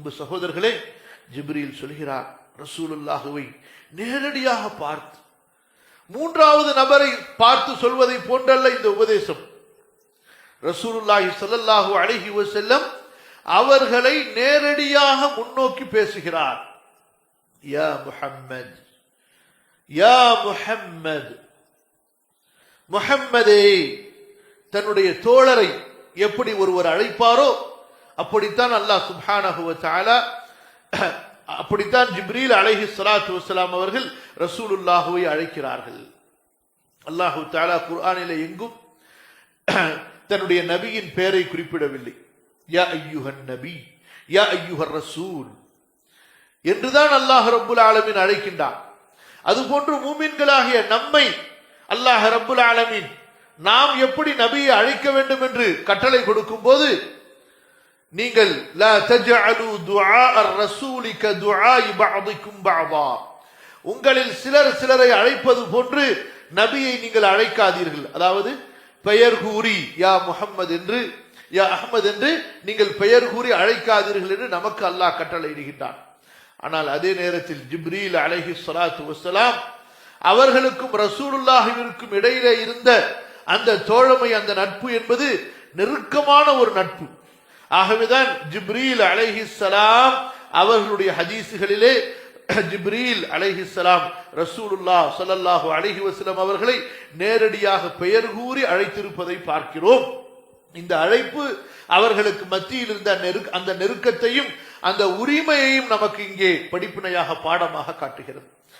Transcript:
அன்பு சகோதரர்களே ஜிப்ரீல் சொல்கிறார் ரசூலுல்லாஹுவை நேரடியாக பார்த்து மூன்றாவது நபரை பார்த்து சொல்வதை போன்றல்ல இந்த உபதேசம். ரசூலுல்லாஹி ஸல்லல்லாஹு அழகி செல்லம் அவர்களை நேரடியாக முன்னோக்கி பேசுகிறார். யா முஹம்மத் யா முஹம்மத் முஹம்மதே தன்னுடைய தோழரை எப்படி ஒருவர் அழைப்பாரோ அப்படித்தான் அல்லாஹ் சுப்ஹானஹு அப்படித்தான் ஜிப்ரீல் அலஹி சலாத்து வசலாம் அவர்கள் ரசூலுல்லாஹுவை அழைக்கிறார்கள். அல்லாஹு தாலா குர்ஆனில எங்கும் தன்னுடைய நபியின் பெயரை குறிப்பிடவில்லை. யா ஐயுஹன் நபி யா ஐயுஹர் ரசூல் என்றுதான் அல்லாஹ் ரபுல் ஆலமின் அழைக்கின்றான். அதுபோன்று மூமின்களாகிய நம்மை அல்லாஹ் ரபுல் ஆலமின் நாம் எப்படி நபியை அழைக்க வேண்டும் என்று கட்டளை கொடுக்கும் போது நீங்கள் லா தஜஅலு துஆ ar-ரசூலி கதுஆஇ பஅதிக்கும் பஅதா உங்களில் சிலர் சிலரை அழைப்பது போன்று நபியை நீங்கள் அழைக்காதீர்கள். அதாவது பெயர் கூறி யா முகம்மது என்று யா அஹமது என்று நீங்கள் பெயர் கூறி அழைக்காதீர்கள் என்று நமக்கு அல்லாஹ் கட்டளையிடுகின்றான். ஆனால் அதே நேரத்தில் ஜிப்ரீல் அலைஹி சலாத்து வசலாம் அவர்களுக்கும் ரசூலுல்லாஹிற்கும் இடையிலே இருந்த அந்த தோழமை அந்த நட்பு என்பது நெருக்கமான ஒரு நட்பு. ஆகவேதான் ஜிப்ரீல் அலைஹிஸ்லாம் அவர்களுடைய ஹதீசுகளிலே ஜிப்ரீல் அலைஹிஸ்லாம் ரசூலுல்லா சொல்லல்லாஹு அலஹி வசலம் அவர்களை நேரடியாக பெயர் கூறி அழைத்திருப்பதை பார்க்கிறோம். இந்த அழைப்பு அவர்களுக்கு மத்தியில் இருந்த நெருக் அந்த நெருக்கத்தையும் அந்த உரிமையையும் நமக்கு இங்கே படிப்பினையாக பாடமாக காட்டுகிறது.